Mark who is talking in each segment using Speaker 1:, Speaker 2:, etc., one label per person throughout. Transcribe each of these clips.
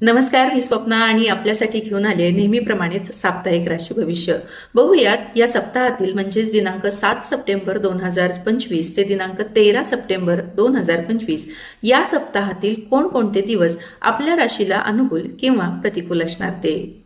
Speaker 1: नमस्कार मी स्वप्ना आणि आपल्यासाठी घेऊन आले नेहमीप्रमाणेच साप्ताहिक राशी भविष्य. बघूयात या सप्ताहातील म्हणजेच दिनांक सात सप्टेंबर दोन हजार पंचवीस ते दिनांक तेरा सप्टेंबर दोन हजार पंचवीस या सप्ताहातील कोणकोणते दिवस आपल्या राशीला अनुकूल किंवा प्रतिकूल असणार ते?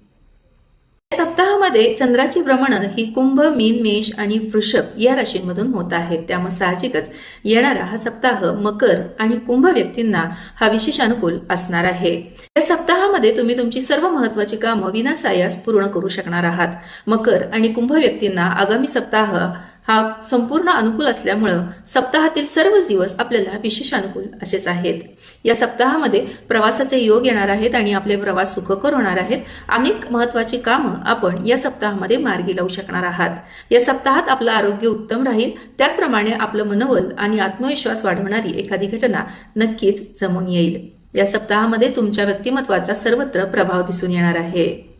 Speaker 1: सप्ताहामध्ये चंद्राची भ्रमण ही कुंभ मीन मेष आणि वृषभ या राशींमधून होत आहेत. त्यामुळे साहजिकच येणारा हा सप्ताह मकर आणि कुंभ व्यक्तींना हा विशेष अनुकूल असणार आहे. या सप्ताहामध्ये तुम्ही तुमची सर्व महत्वाची कामं विनासायास पूर्ण करू शकणार आहात. मकर आणि कुंभ व्यक्तींना आगामी सप्ताह हा संपूर्ण अनुकूल असल्यामुळं सप्ताहातील सर्वच दिवस आपल्याला विशेष अनुकूल असेच आहेत. या सप्ताहामध्ये प्रवासाचे योग येणार आहेत आणि आपले प्रवास सुखकर होणार आहेत. अनेक महत्वाची कामं आपण या सप्ताहामध्ये मार्गी लावू शकणार आहात. या सप्ताहात आपलं आरोग्य उत्तम राहील. त्याचप्रमाणे आपलं मनोबल आणि आत्मविश्वास वाढवणारी एखादी घटना नक्कीच जमून येईल. या सप्ताहामध्ये तुमच्या व्यक्तिमत्वाचा सर्वत्र प्रभाव दिसून येणार आहे.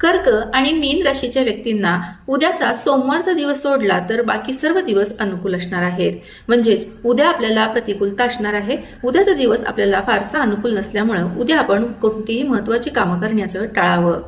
Speaker 1: कर्क आणि मीन राशीच्या व्यक्तींना उद्याचा सोमवारचा दिवस सोडला तर बाकी सर्व दिवस अनुकूल असणार आहेत. म्हणजेच उद्या आपल्याला प्रतिकूलता असणार आहे. उद्याचा दिवस आपल्याला फारसा अनुकूल नसल्यामुळं उद्या आपण कोणतीही महत्वाची कामं करण्याचं टाळावं.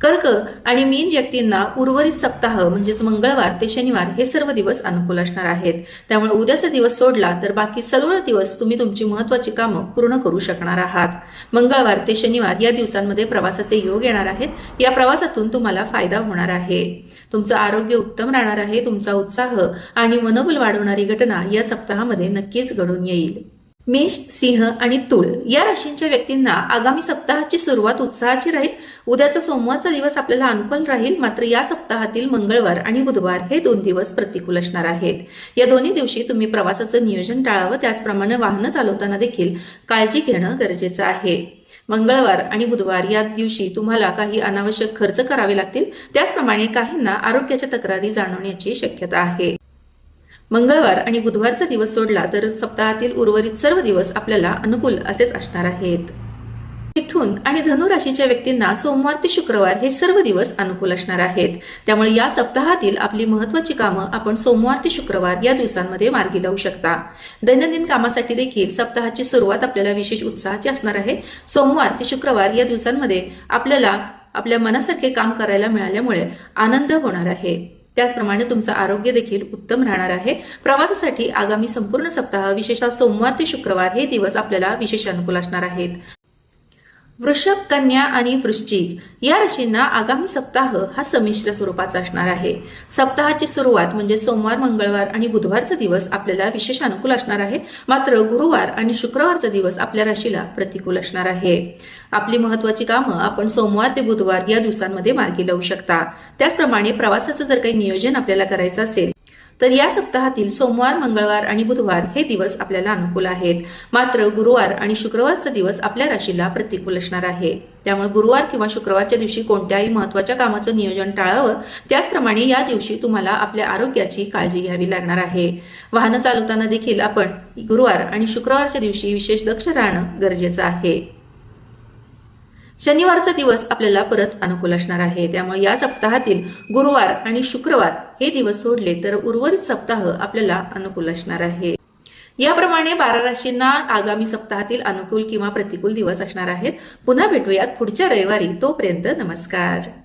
Speaker 1: कर्क आणि मीन व्यक्तींना उर्वरित सप्ताह म्हणजेच मंगळवार ते शनिवार हे सर्व दिवस अनुकूल असणार आहेत. त्यामुळे उद्याचा दिवस सोडला तर बाकी सर्व दिवस तुम्ही तुमची महत्वाची कामं पूर्ण करू शकणार आहात. मंगळवार ते शनिवार या दिवसांमध्ये प्रवासाचे योग येणार आहेत. या प्रवासातून तुम्हाला फायदा होणार आहे. तुमचं आरोग्य उत्तम राहणार आहे तुमचा उत्साह आणि मनोबल वाढवणारी घटना या सप्ताहामध्ये नक्कीच घडून येईल. मेष सिंह आणि तुळ या राशींच्या व्यक्तींना आगामी सप्ताहाची सुरुवात उत्साहाची राहील. उद्याचा सोमवारचा दिवस आपल्याला अनुकूल राहील. मात्र या सप्ताहातील मंगळवार आणि बुधवार हे दोन दिवस प्रतिकूल असणार आहेत. या दोन्ही दिवशी तुम्ही प्रवासाचं नियोजन टाळावं. त्याचप्रमाणे वाहनं चालवताना देखील काळजी घेणं गरजेचं आहे. मंगळवार आणि बुधवार या दिवशी तुम्हाला काही अनावश्यक खर्च करावे लागतील. त्याचप्रमाणे काहींना आरोग्याच्या तक्रारी जाणवण्याची शक्यता आहे. मंगळवार आणि बुधवारचा दिवस सोडला तर सप्ताहातील उर्वरित सर्व दिवस आपल्याला अनुकूल असेच असणार आहेत. मिथून आणि धनु राशीच्या व्यक्तींना सोमवार ते शुक्रवार हे सर्व दिवस अनुकूल असणार आहेत. त्यामुळे या सप्ताहातील आपली महत्वाची कामं आपण सोमवार ते शुक्रवार या दिवसांमध्ये मार्गी लावू शकता. दैनंदिन कामासाठी देखील सप्ताहाची सुरुवात आपल्याला विशेष उत्साहाची असणार आहे. सोमवार ते शुक्रवार या दिवसांमध्ये आपल्याला आपल्या मनासारखे काम करायला मिळाल्यामुळे आनंद होणार आहे. त्याचप्रमाणे तुमचं आरोग्य देखील उत्तम राहणार आहे. प्रवासासाठी आगामी संपूर्ण सप्ताह विशेषतः सोमवार ते शुक्रवार हे दिवस आपल्याला विशेष अनुकूल असणार आहेत. वृषभ कन्या आणि वृश्चिक या राशींना आगामी सप्ताह हा संमिश्र स्वरूपाचा असणार आहे. सप्ताहाची सुरुवात म्हणजे सोमवार मंगळवार आणि बुधवारचा दिवस आपल्याला विशेष अनुकूल असणार आहे. मात्र गुरुवार आणि शुक्रवारचा दिवस आपल्या राशीला प्रतिकूल असणार आहे. आपली महत्वाची कामं आपण सोमवार ते बुधवार या दिवसांमध्ये मार्गी लावू शकता. त्याचप्रमाणे प्रवासाचं जर काही नियोजन आपल्याला करायचं असेल तर या सप्ताहातील सोमवार मंगळवार आणि बुधवार हे दिवस आपल्याला अनुकूल आहेत. मात्र गुरुवार आणि शुक्रवारचा दिवस आपल्या राशीला प्रतिकूल असणार आहे. त्यामुळे गुरुवार किंवा शुक्रवारच्या दिवशी कोणत्याही महत्त्वाच्या कामाचं नियोजन टाळावं. त्याचप्रमाणे या दिवशी तुम्हाला आपल्या आरोग्याची काळजी घ्यावी लागणार आहे. वाहनं चालवताना देखील आपण गुरुवार आणि शुक्रवारच्या दिवशी विशेष दक्ष राहणं गरजेचं आहे. शनिवारचा दिवस आपल्याला परत अनुकूल असणार आहे. त्यामुळे या सप्ताहातील गुरुवार आणि शुक्रवार हे दिवस सोडले तर उर्वरित सप्ताह आपल्याला अनुकूल असणार आहे. याप्रमाणे बारा राशींना आगामी सप्ताहातील अनुकूल किंवा प्रतिकूल दिवस असणार आहेत. पुन्हा भेटूयात पुढच्या रविवारी. तोपर्यंत नमस्कार.